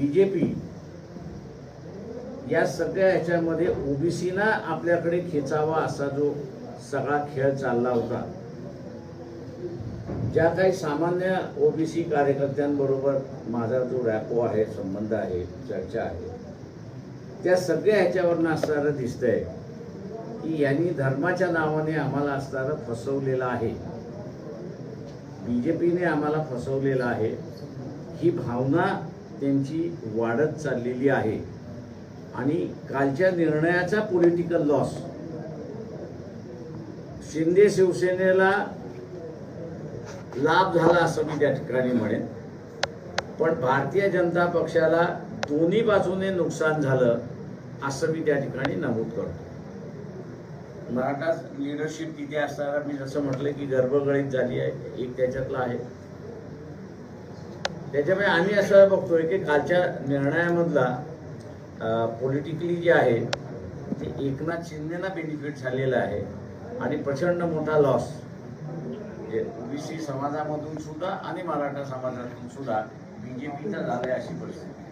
B J P या सगळ्या ह्याच्यामध्ये ओबीसीना आपल्याकडे खेचावा असा जो सगळा खेळ चालला होता. ज्या काही सामान्य ओबीसी कार्यकर्त्यांबरोबर माझा जो रॅपो आहे संबंध आहे चर्चा आहे त्या सगळ्या ह्याच्यावरनं असणारं दिसतंय की यांनी धर्माच्या नावाने आम्हाला असणारं फसवलेलं आहे. बीजेपीने आम्हाला फसवलेलं आहे. ही भावना त्यांची वाढत चाललेली आहे. आणि कालच्या निर्णयाचा पॉलिटिकल लॉस शिंदे शिवसेनेला लाभ झाला असं मी त्या ठिकाणी म्हणेन. पण भारतीय जनता पक्षाला दोन्ही बाजूने नुकसान झालं असं मी त्या ठिकाणी नमूद करतो. मराठा लिडरशिप तिथे असताना मी जसं म्हटलं की गर्भगळीत झाली आहे एक त्याच्यातला आहे. त्याच्यामुळे आम्ही असं बघतोय की कालच्या निर्णयामधला पॉलिटिकली जे आहे ते एकनाथ शिंदेना बेनिफिट झालेलं आहे. आणि प्रचंड मोठा लॉस ओबीसी समाजामधून सुद्धा आणि मराठा समाजातून सुद्धा बीजेपीचा झालाय अशी परिस्थिती.